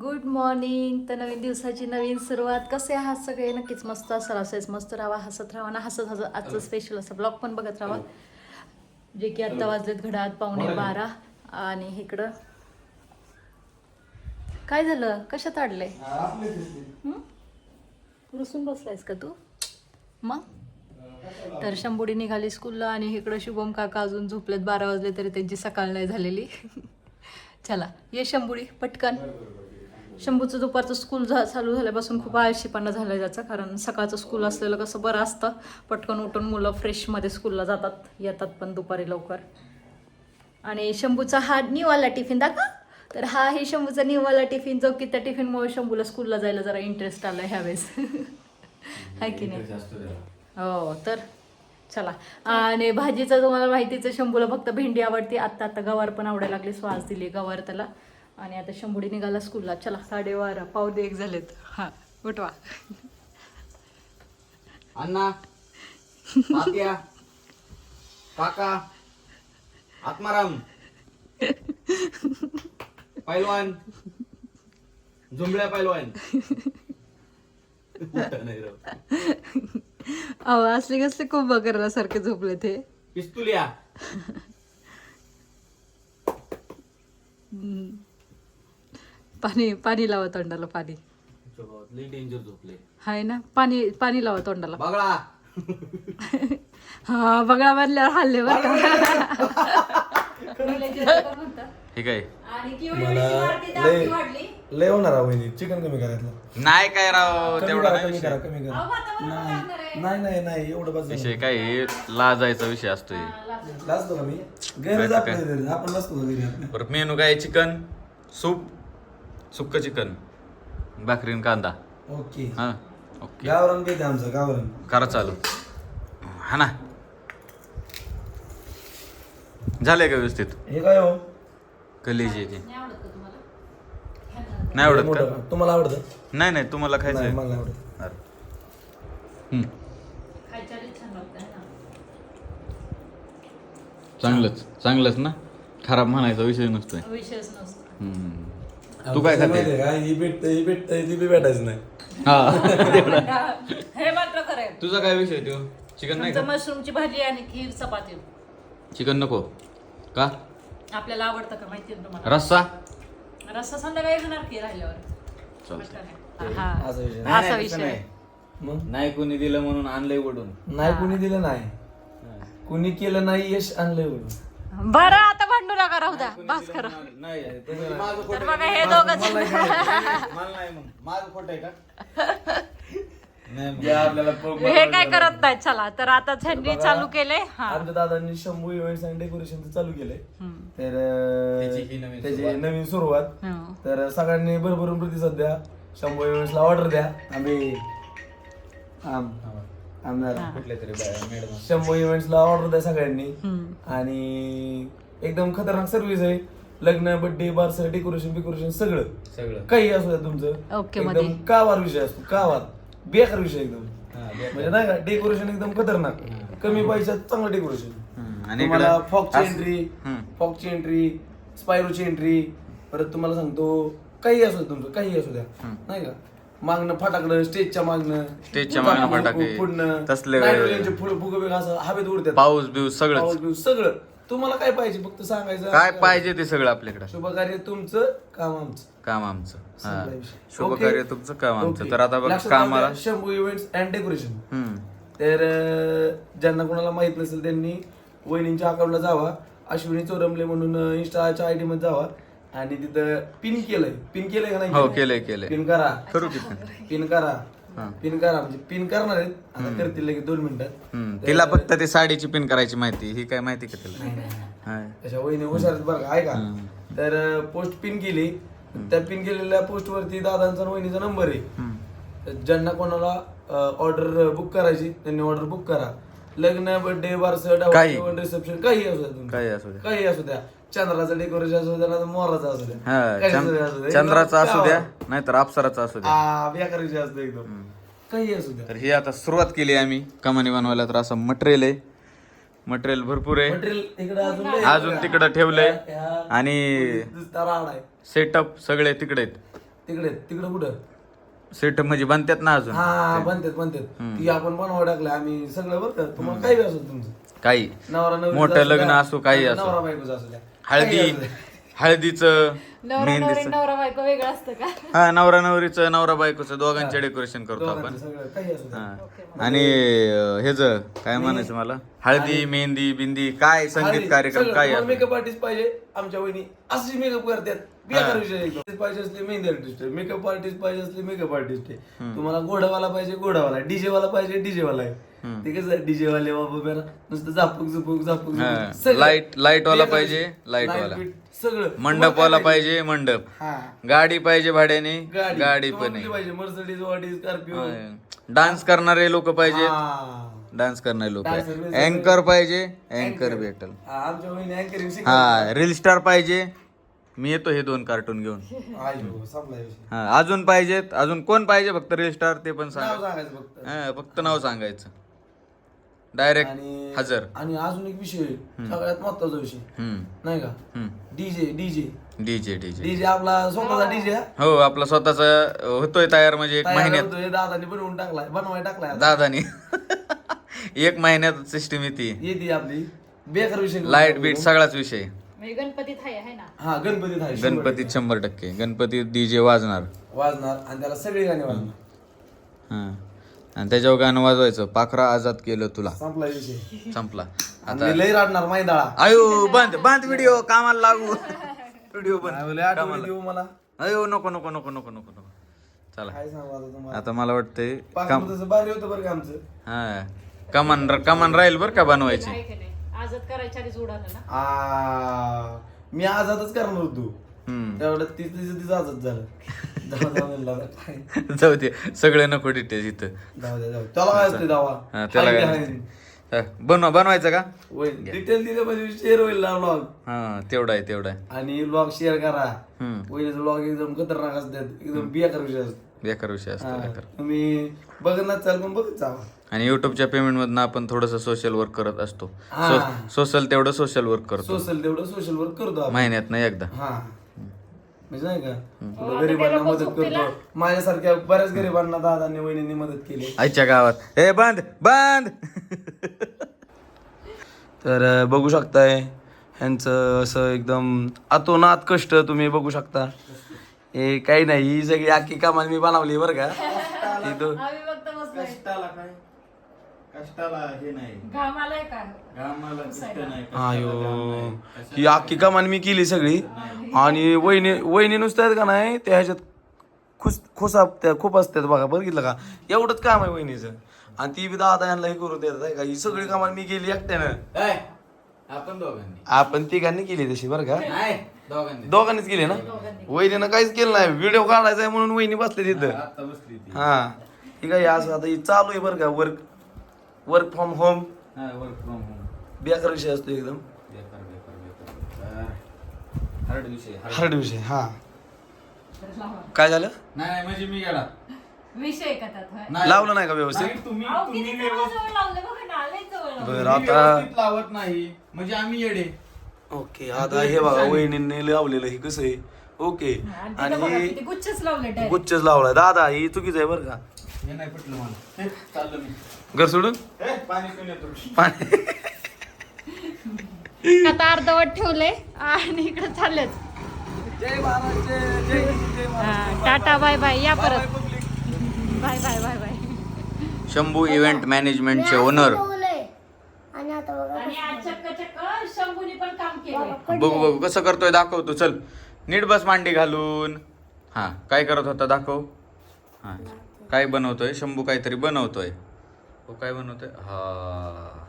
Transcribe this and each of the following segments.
Good morning तर नवीन दिवसाची नवीन सुरुवात. कसे आहात सगळे? नक्कीच मस्त असाल. असेच मस्त राहा हसत राहा. ना हसत हसत आजचं स्पेशल असं ब्लॉग पण बघत राहा. जे की आत्ता वाजलेत घडात पावणे बारा. आणि इकडं. काय झालं? कशात अडलंय? हं? रुसून बसलायस का तू? मग? तर शंभुडी निघाली स्कूलला आणि इकडं शुभम काका अजून झोपलेत. बारा वाजले तरी त्यांची सकाळ नाही झालेली. चला ये शंभुडी पटकन. शंभूचं दुपारचं स्कूल झा चालू झाल्यापासून खूप आळशीपणा झाला त्याचा. कारण सकाळचं स्कूल असलेलं कसं बरं असतं. पटकन उठून मुलं फ्रेशमध्ये स्कूलला जातात. येतात पण दुपारी लवकर. आणि शंभूचा हा न्यूवाला टिफिन दाखवा. तर हा हे शंभूचा न्यूवाला टिफिन जो की त्या टिफिनमुळे शंभूला स्कूलला जायला जरा इंटरेस्ट आला ह्यावेळेस. आहे की नाही? हो तर चला. आणि भाजीचं तुम्हाला माहितीच आहे शंभूला फक्त भेंडी आवडते. आत्ता आता गवार पण आवडायला लागली. श्वास दिली गवार त्याला. आणि आता शंभुडी निघाला स्कूलला. चला साडेबारा पावणे एक झालेत. हा उठवा. अण्णा पात्या काका आत्माराम पैलवान जुंबळ्या पैलवान. उठा नाही राव. अहो असले कसले कुंभ करण्यासारखे झोपले ते. पिस्तुलिया. हम्म. पाणी पाणी लावा तोंडाला पाणी. लई डेंजर झोपले. हाय ना? पाणी पाणी लावा तोंडाला. बघा. हा बघा म्हणल्यावर हल्ले बरं का. ठीक आहे आणि मला लय लय होणार वहिनी. चिकन कमी करायचं नाही काय राव कमी तेवढा नाही कमी विषय. करा कमी करा. नाही नाही नाही नाही एवढं बस विषय काय आहे, लाजायचा विषय असतोय. लाजतो का मी? काय? घरी. आपण नसतो का घरी? आपल्या परत मेनू काय चिकन सूप सुक्क चिकन. भाकरीन कांदा. ओके. हा ओके. गावरान किती आमचं गावरान. करा चालू. हा ना. झालंय का व्यवस्थित? हे काय हो? कलेजी ती. नाही आवडत का तुम्हाला? नाही आवडत मोठं का? का? तुम्हाला आवडतं? नाही नाही तुम्हाला खायचं नाही आहे. मला नाही आवडत. है चांगलंच चांगलंच ना? खराब म्हणायचा विषय नसतोय. विषयच नसतो. हम्म. तू काय खाते? माहितीये का? ही भेटत ही भेटत ती बी भेटायचं नाही. हा. हे मात्र खरं आहे. तुझा काय विषय तो? चिकन नाही का? मशरूमची भाजी आणि खीर चपाती. चिकन नको. का? आपल्याला आवडतं का माहिती आहे तुम्हाला? रस्सा? रस्सा संध्याकाळी घेणार की राहिल्यावर? चालतंय. हा असा विषय असा विषय मग? नाही कोणी दिलं म्हणून आणलंय ओढून नाही कुणी दिलं नाही. कुणी केलं नाही यश आणलंय एवढं बरं आता भांडू नका राहू द्या. बस करा. नाही माझं तर बघा हे दोघं मला नाही मग माझं खोट आहे का? नाही मग. आपल्याला हे काय करत नाही. चला. तर आता झेंडी चालू केले. हा. आमच्या दादांनी शंभू इव्हेंट्स आणि डेकोरेशन चालू केलंय. हम्म. तर त्याची ही नवीन त्याची सुरुवात. नवीन सुरुवात. हं. तर सगळ्यांनी भरभरून प्रतिसाद द्या. शंभू इव्हेंट्सला ऑर्डर द्या. आम्ही आम- आमदार. कुठल्या तरी बाया, मॅडम. शंभू इव्हेंट्सला ऑर्डर द्या सगळ्यांनी. आणि एकदम खतरनाक सर्व्हिस आहे. लग्न बर्थडे बारसं डेकोरेशन बिकोरेशन सगळं. सगळं. काही असू द्या तुमचं. ओके मध्ये एकदम कावार विषय असतो कावार. बेकार विषय एकदम. हा. म्हणजे नाही का डेकोरेशन एकदम खतरनाक. कमी पैशात चांगलं डेकोरेशन आणि तुम्हाला इकडं फॉकची असं- एंट्री हम्म. फॉकची एंट्री स्पायरोची एंट्री परत तुम्हाला सांगतो काही असू द्या तुमचं काही असू द्या. नाही का? मागणं फाटाकडं स्टेजच्या मागणं स्टेजच्या मागणं फटाके, पुढनं तसले फुलं फुगं बिगं असं हवेत उडतात. पाऊस बिऊस सगळंच. पाऊस बिऊस सगळं. तुम्हाला काय पाहिजे फक्त सांगायचं? काय पाहिजे ते सगळं आपल्याकडं? शुभ कार्य तुमचं काम आमचं. काम आमचं. हा. संपला विषय. शुभ ओके? कार्य तुमचं काम आमचं. ओके. तर आता बघ लक्षात कामाला राहू द्या, शंभू इव्हेंट्स अँड डेकोरेशन हम्म. तर अं, ज्यांना कोणाला माहीत नसेल त्यांनी वहिनींच्या अकाउंटला जावा. अश्विनी चोरमले म्हणून इंस्टाच्या आयडी मध्ये जावा. आणि तिथं पिन केलंय. पिन केलंय का नाही हो केलंय? केलंय पिन करा. करू की पण. पिन करा. पिन करा. म्हणजे पिन करणार आहेत. आता करतील लगेच दोन मिनिटात हम्म. तिला फक्त ते साडीची पिन करायची माहिती. ही काय माहिती का तिला? हाय. त्याच्या वहिनी हुशार आहेत बरं का. ऐका. तर पोस्ट पिन केली. त्या पिन केलेल्या पोस्ट वरती दादांचा आणि वहिनीचा नंबर आहे. हम्म. तर ज्यांना कोणाला ऑर्डर बुक करायची त्यांनी ऑर्डर बुक करा. लग्न बर्थडे बारसं काही. रिसेप्शन काही असू द्या तुमचं. काही असू द्या. काही असू द्या. चंद्राचं डेकोरेशन असू द्या ना मोराचं असू द्या हा काही चंद- असू द्या, असू द्या. चंद्राचा असू द्या एकदम नाहीतर अप्सराचा असू द्या. आ, विषय असतो एकदम. काही असू द्या. तर ही आता सुरुवात केली आम्ही कमानी बनवायला तर असं मटेरियल आहे. मटेरियल भरपूर आहे. मटेरियल इकडे अजून लय. तिकडं ठेवलंय. ह्या- आणि नुसता राड आहे. सेटअप सगळे तिकडे आहेत. तिकडे तिकडे कुठं? सेट म्हणजे बनतात ना अजून? हा बनतात बनतात ती आपण बनवा टाकलं आम्ही सगळं बरं का? तुम्हाला काही असेल तुमचं. काही. नवरा मोठं लग्न असो काही असो. नवरा बायकोचं असू द्या. हळदी. हळदीचं नवरा नवरी मेहंदीचं. नवरा बायको वेगळं असतं का? हा नवरा नवरीचं नवरा बायकोचं दोघांचे डेकोरेशन करतो आपण. दोघांचं सगळं काही असू द्या हा. आणि हेच काय म्हणायचं मला? हळदी मेहंदी बिंदी काय संगीत कार्यक्रम काय असो. मेकअप आर्टिस्ट पाहिजे आमच्या वहिनी. अशी मेकअप करतात. बेकार विषय एकदम. पाहिजे असले मेहंदी आर्टिस्ट आहे. मेकअप आर्टिस्ट पाहिजे असले मेकअप आर्टिस्ट आहे. तुम्हाला घोडावाला पाहिजे घोडावाला डीजे वाला पाहिजे डीजे वाला आहे ते कसं डीजे वाले बाबा बेरा नुसतं झापूक झुपूक झापूक हा. लाईट- लाइट वाला पाहिजे, लाइट वाला. सगळं. मंडपवाला पाहिजे मंडप. हा. गाडी पाहिजे भाड्याने गाडी. पण कुठली पाहिजे. मर्सडीज ऑडी स्कॉर्पिओ डान्स करणारे लोक पाहिजेत हा. डान्स करणारे लोक Dancer अँकर पाहिजे. अँकर भेटल. हा, आमच्या वहिनी अँकरिंग हा रील स्टार पाहिजे. मी येतो हे दोन कार्टून घेऊन. आयो संपला विषय. हा अजून पाहिजेत. अजून कोण पाहिजे फक्त रील स्टार ते पण नाव सांगा सांगायचं फक्त. हा, फक्त नाव सांगायचं. डायरेक्ट आणि हजर आणि अजून एक विषय आहे, सगळ्यात महत्त्वाचा विषय. हम्म. नाही का? DJ DJ DJ DJ DJ आपला स्वतःचा डीजे हो? आपला स्वतःचा होतोय तयार म्हणजे एक महिन्यात. दादाने बनवून टाकलाय बनवाय टाकलाय. दादानी. एक महिन्यात सिस्टीम येते. येते आपली. बेकार विषय लाइट बीट सगळाच विषय. म्हणजे गणपतीत आहे आहे ना? हा गणपतीत आहे शंभर गणपतीत शंभर टक्के. गणपतीत डीजे वाजणार. वाजणार आणि त्याला सगळी गाणी वाजणार. हा. आणि त्याच्यावर गाणं वाजवायचं पाखरा आजाद केलं तुला. संपला विषय. संपला. आणि मी लई राडणार मैदाळा. आयो बंद बंद व्हिडिओ कामाला लागू. व्हिडिओ बंद लई आठवणी देऊ मला. अयो नको नको नको नको नको नको. चला. काय सांगू आता तुम्हाला? आता मला वाटतंय काम पाच तसं भारी होतं बरं का आमचं. हा. कमान कमान राहील बरं का बनवायची? की नाही आजच करायच्या आधीच उडालं ना? आ, मी आजादच करणार होतो. हम्म. तेवढं ती तिचं तिचं आजाद झालं. जाऊ काय दे सगळे नको डिटेल्स इथं. जाऊ. त्याला काय असते हा, त्याला काय. हा, बनवा बनवायचं का? डिटेल दिले म्हणजे शेअर होईल ना ब्लॉग हा तेवढा आहे तेवढा आहे. आणि ब्लॉग शेअर करा. हम्म. पहिलेच ब्लॉग एकदम खतरनाक असतात. एकदम बियाकर विषय असतो. बेकार विषय असतो हा. बेकार. तुम्ही बघत ना चाल पण बघत जावा. आणि युट्यूबच्या पेमेंट मधनं आपण थोडस सोशल वर्क करत असतो. हा. सोशल तेवढं सोशल वर्क करतो. सोशल तेवढं सोशल वर्क करतो आपण. महिन्यात नाही एकदा. हा. म्हणजे नाही का? थोडं गरिबांना मदत करतो. माझ्यासारख्या बऱ्याच गरिबांना दादांनी वहिनींनी मदत केली. आईच्या गावात. ए बंद बंद! तर अं, बघू शकताय ह्यांचं असं एकदम अतोनात कष्ट तुम्ही बघू शकता. हे काही नाही ही सगळी आखी कामाला मी बनवली बरं का. ही दो- आम्ही फक्त बसलोय. कष्टाला काय? कष्टाला हे नाही. घाम आलाय का? कामाला कष्ट नाही आयो ही आखी कामान मी केली सगळी. आणि वहिनी वहिनी नुसतं आहेत का नाही त्या ह्याच्यात खुस खुसा त्या खूप असतात बघा बघितलं का? एवढंच काम आहे वहिनीचं. आणि ती बी दादा यांना हे करून देतात आहे का? ही सगळी कामाला मी केली एकट्यानं. ए, आपण दोघांनी. आपण तिघांनी केली तशी बरं का? नाही दोघांनी. दोघांनीच केली ना? वहिनीनं काहीच केलं नाही. व्हिडिओ काढायचा आहे म्हणून वहिनी बसले तिथं. आता बसली ती. हा. ठीक आहे असं आता ही चालू आहे बरं का? वर्क वर्क फ्रॉम होम हा वर्क फ्रॉम होम बेकार विषय असतो एकदम. बेकार बेकार बेकार हार्ड विषय hard. हार्ड विषय. हा. काय झालं? नाही नाही, म्हणजे मी गेला. विषय का त्यात होय? नाही. लावलं नाही का व्यवस्थित? नाही, तुम्ही अहो, तुम्ही किती व्यवस्थित जवळ लावलं बघा ना, लय जवळ. लावलं. बरं तुम्ही आता व्यवस्थित लावत नाही. म्हणजे आम्ही येडे. ओके आता हे बघा वहिनीने लावलेलं हे कसं आहे? ओके. आणि तिथं बघा, आणि किती गुच्छच लावले direct. गुच्छच लावलाय. दादा ही चुकीचं आहे बरं का? हे नाही पटलं मला. हे, चाललो मी. घर सोडून? हे, पाणी पिऊन येतो. पाणी. आता अर्धवट ठेवले आणि इकडे चाललेत. जय महाराज जय जय जय हा, टाटा बाय बाय. या परत. Bye bye bye bye Shambhu event मॅनेजमेंटचे owner आणि आता बघा आणि आज चक्क चक्क शंभूने पण काम केलं बघू बघू कसं करतोय दाखवतो. चल. नीट बस मांडी घालून. हा काय करत होता दाखव. हा. काय बनवतोय? शंभू काहीतरी बनवतोय. हो काय बनवतोय? हा.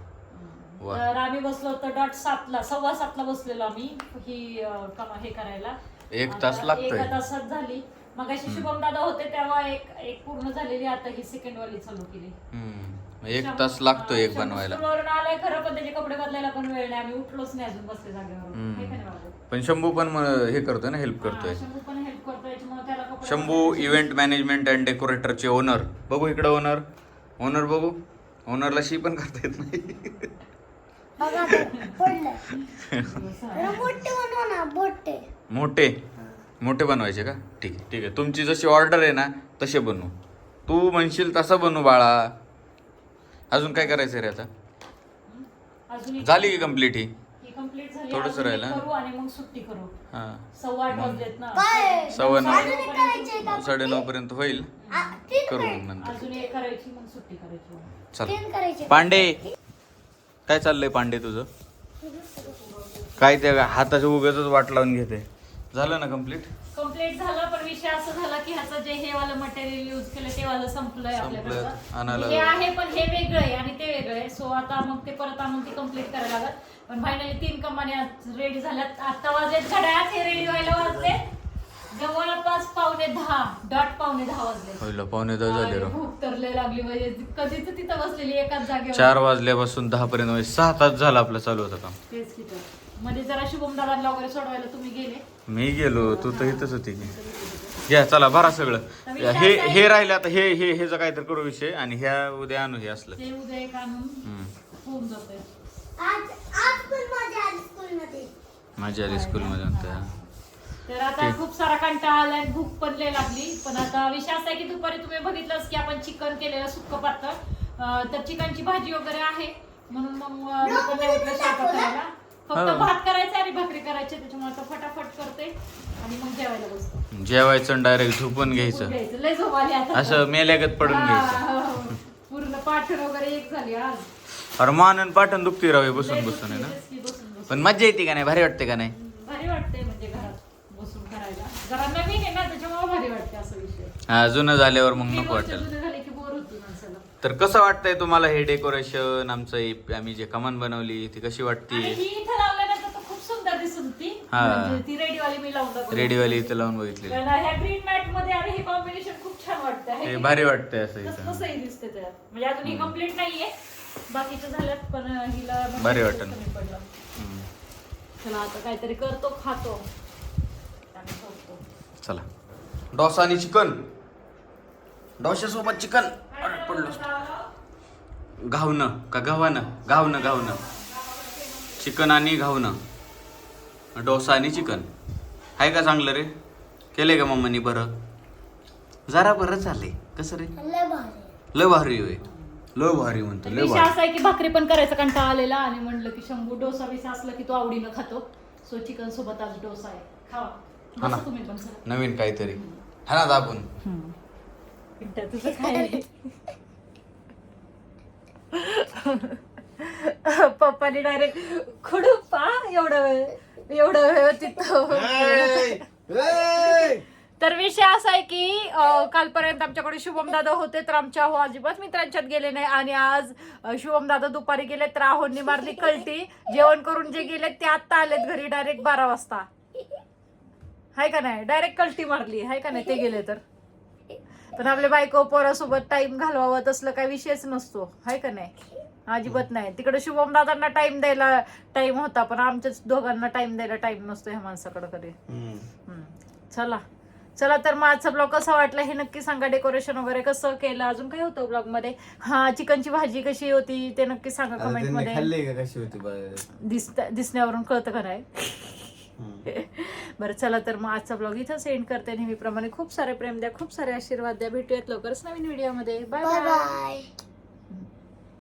वा. तर आम्ही बसलो होतो डॉट सातला सव्वा सातला बसलेलो आम्ही ही अं, कमा हे करायला. एक तास आता लागतोय. एका तासात झाली. मग अशी शुभम दादा होते तेव्हा एक एक पूर्ण झालेली आता ही सेकंड वाली चालू केली. हम्म. एक तास लागतोय एक बनवायला. स्कूलवरून आलाय खरं पण त्याचे कपडे बदलायला पण वेळ नाही. आम्ही उठलोच नाही अजून बसले जागेवर हम्म. हे का नाही बाबू? पण शंभू पण म- हे करतोय ना हेल्प करतोय. हा, शंभू पण हेल्प करतोय याच्यामुळे त्याला कपडे शंभू इव्हेंट मॅनेजमेंट अँड डेकोरेटरचे ओनर बघू इकडं ओनर ओनर बघू. ओनरला शी पण करता येत नाही. मोठे मोठे. मोठे? मोठे बनवायचे का? ठीक आहे ठीक आहे. तुमची जशी ऑर्डर आहे ना तसे बनवू. तू म्हणशील तसं बनवू बाळा. अजून काय करायचं रे आता? झाली की कंप्लीट ही? कंप्लीट झाली थोडंसं अजून एक राहिलं. करू आणि मग सुट्टी करू. हा. सव्वा आठ वाजलेत ना. काय? सव्वा नऊ. अजून एक करायचंय का? साडे नऊ पर्यंत होईल. आ, तीन करू करायचे. मग नंतर. अजून एक करायची मग सुट्टी करायची. चल. तीन करायचे. पांडे! काय चाललंय पांडे तुझं? काय ते हाताच्या उगाच वाट लावून घेते. झालं ना कंप्लीट कंप्लीट झालं. असं झाला की ह्याचं जे हे वालं मटेरियल यूज केलं ते वालं संपलंय संपलं. आपल्याकडचं आणायला हे आहे पण हे वेगळं आहे आणि ते वेगळं आहे. सो आता मग ते परत आणून ते कंप्लीट करायला लागत पण फायनली तीन कंपन्या रेडी झाल्यात. आता वाजलेत घड्याळात हे रेडी व्हायला वाजले. जवळपास पावणे दहा डॉट पावणे दहा वाजले. होईल पावणे दहा झाले राव. भूक तर लय लागली म्हणजे कधीच तिथं बसलेली एकाच जागेवर. चार वाजल्यापासून दहा पर्यंत म्हणजे सहा तास झालं आपलं चालू होतं काम. तेच की तर. मध्ये जरा शुभम दादांना वगैरे सोडवायला तुम्ही गेले? मी गेलो तू तर इथंच होती की. घ्या चला भरा सगळं. हे हे राहिलं आता हे हे ह्याचा काहीतरी करू विषय आणि ह्या उद्या आणू हे असलं. ते उद्या एक आणून हम्म. होऊन जातंय. आज आज पण माझ्या आज स्कूलमध्ये. माझी आली स्कूलमध्ये म्हणते तर आता खूप सारा कंटाळा आलाय भूक पण लय लागली. पण आता विषय असा आहे की दुपारी तुम्ही बघितलंच की आपण चिकन केलेलं सुक्क पातळ. अं, तर चिकनची भाजी वगैरे आहे. म्हणून मग अं, मी पण नाही उठले स्वयंपाक करायला. फक्त हो. भात करायचा आणि भाकरी करायची त्याच्यामुळे आता फटाफट करते आणि मग जेवायला बसतो. जेवायचं डायरेक्ट झोपून घ्यायचं. घ्यायचं. लय झोप आली आता. असं मेल्यागत पडून घ्यायचं. हा, हो, हो. पूर्ण पाठण वगैरे एक झाली आज. अरे मानन पाठण दुखते हे बसून बसून आहे ना? दुखली, बसून बसून. पण मज्जा येते का नाही? भारी वाटते का नाही? भारी वाटते म्हणजे घरात बसून करायला. जरा नवीन आहे ना त्याच्यामुळे भारी वाटते असं विषय. हा जुनं झाल्यावर मग नको वाटेल. जुने झाले की बोर होती माणसाला. तर कसं वाटतंय तुम्हाला हे डेकोरेशन आमचं हे- आम्ही जे कमान बनवली ती कशी आणि वाटते ही इथं तर खूप सुंदर दिसत होती हा. म्हणजे ती रेडीवाली मी लावून दाखवली. रेडीवाली इथं लावून बघितली कारण ह्या ग्रीन मॅटमध्ये आणि हे कॉम्बिनेशन खूप छान वाटतं हे भारी वाटतंय असं? इथं कसंही दिसते त्यात म्हणजे अजून ही कंप्लीट नाहीये बाकीच्या झाल्यात पण हिला म्हणजे. कमी पडलं. हम्म. चला आता काहीतरी करतो खातो आणि झोपतो. चला डोसा आणि चिकन डोशासोबत चिकन पडलो घावणं का गव्हानं घावणं घावणं चिकन आणि घावणं डोसा आणि चिकन. आहे का चांगलं रे? केलंय का मम्मानी बरं? जरा बरं चाललंय कसं रे? लय भारी. लय भारी होय. लय भारी म्हणतो लय विषय भारी. असा आहे की भाकरी पण करायचा कंटाळा आलेला आणि म्हणलं की शंभू डोसा बिसा असला की तो आवडीनं खातो. सो चिकन सोबत आज डोसा आहे. खावा. हा ना. बसा तुम्ही पण. नवीन काहीतरी. हा ना दाबून. पिंट्या, तुझं? पप्पानी डायरेक्ट खुडूपा एवढा वेळ. एवढा वेळ तिथं तर विषय असा आहे की कालपर्यंत आमच्याकडे शुभम दादा होते तर आमच्या हो अजिबात मित्रांच्यात गेले नाही. आणि आज शुभम दादा दुपारी गेले तर राहोंनी मारली कलटी. जेवण करून जे गेले ते आत्ता आलेत घरी डायरेक्ट बारा वाजता. हाय का नाही? डायरेक्ट कलटी मारली. हाय का नाही? ते गेले तर. पण आपल्या बायको पोरासोबत टाइम घालवावा तसलं काही विषयच नसतो. हाय का नाही? अजिबात नाही. तिकडे शुभम दादांना टाइम द्यायला टाइम होता पण आमच्याच दोघांना टाइम द्यायला टाइम नसतो ह्या माणसाकडे कधी. चला. चला तर मग आजचा ब्लॉग कसा वाटला हे नक्की सांगा. डेकोरेशन वगैरे कसं केलं? अजून काय होतं ब्लॉगमध्ये? हा चिकनची भाजी कशी होती ते नक्की सांगा कमेंटमध्ये. कशी होती दिसण्यावरून कळतं का नाही? बरं चला तर मग आजचा ब्लॉग इथं सेंड करते. नेहमीप्रमाणे खूप सारे प्रेम द्या खूप सारे आशीर्वाद द्या. भेटूयात लवकरच नवीन व्हिडिओमध्ये बाय बाय